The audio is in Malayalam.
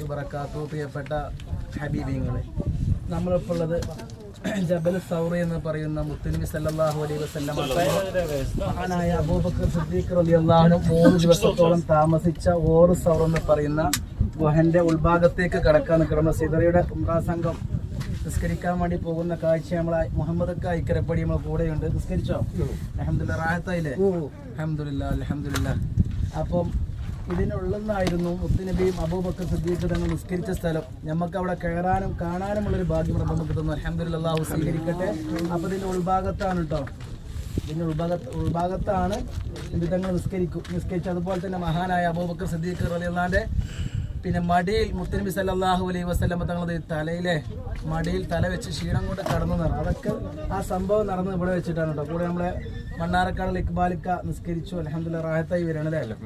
വബറകാതുഹു പ്രിയപ്പെട്ട ഹബീബിങ്ങളെ. നമ്മളിപ്പോൾ ഉള്ളത് ജബൽ സൗറി എന്ന് പറയുന്ന മുത്തുനബി സല്ലാഹു അലൈഹി മഹാനായ അബൂബക്കർ സിദ്ദീഖ് റളിയല്ലാഹു അൻഹു മൂന്ന് ദിവസത്തോളം താമസിച്ച ഓറ് സൗർ എന്ന് പറയുന്ന ഗുഹന്റെ ഉൾഭാഗത്തേക്ക് കടക്കാൻ നിൽക്കുന്ന സിദറിയുടെ ഉംറ സംഘം നിസ്കരിക്കാൻ വേണ്ടി പോകുന്ന കാഴ്ച നമ്മളെ മുഹമ്മദ് ഇക്കരപ്പടി നമ്മളെ കൂടെയുണ്ട്. നിസ്കരിച്ചോ? അഹമ്മദില്ല റാഹത്തായില്ലേ? അഹമ്മദില്ല അലഹമില്ല അപ്പം ഇതിനുള്ളതായിരുന്നു മുത്തുനബിയും അബൂബക്കർ സിദ്ദീഖ് തങ്ങൾ നിസ്കരിച്ച സ്ഥലം. നമുക്ക് അവിടെ കയറാനും കാണാനുമുള്ളൊരു ഭാഗ്യം റബ്ബ് നമുക്ക് തന്നു. അലഹമില്ല അള്ളാഹു സ്വീകരിക്കട്ടെ. അപ്പൊ ഇതിന്റെ ഉൾഭാഗത്താണ് കേട്ടോ ഇതിന്റെ ഉൾഭാഗത്ത് ഉൾഭാഗത്താണ് തങ്ങൾ നിസ്കരിക്കും നിസ്കരിച്ചു അതുപോലെ തന്നെ മഹാനായ അബൂബക്കർ സിദ്ദീഖ് റളിയല്ലാഹുവിന്റെ പിന്നെ മടിയിൽ മുത്തനബി സല്ലല്ലാഹു അലൈഹി വസ്ലമ തങ്ങളത് തലയിലെ മടിയിൽ തല വെച്ച് ക്ഷീണം കൊണ്ട് കടന്നു നടന്നു. അതൊക്കെ ആ സംഭവം നടന്ന് ഇവിടെ വെച്ചിട്ടാണ് കേട്ടോ. കൂടെ നമ്മളെ മണ്ണാറക്കാട് ഇക്ബാലിക്ക നിസ്കരിച്ചു. അലഹമുല്ല റാഹത്തായി വരണം അല്ലേ?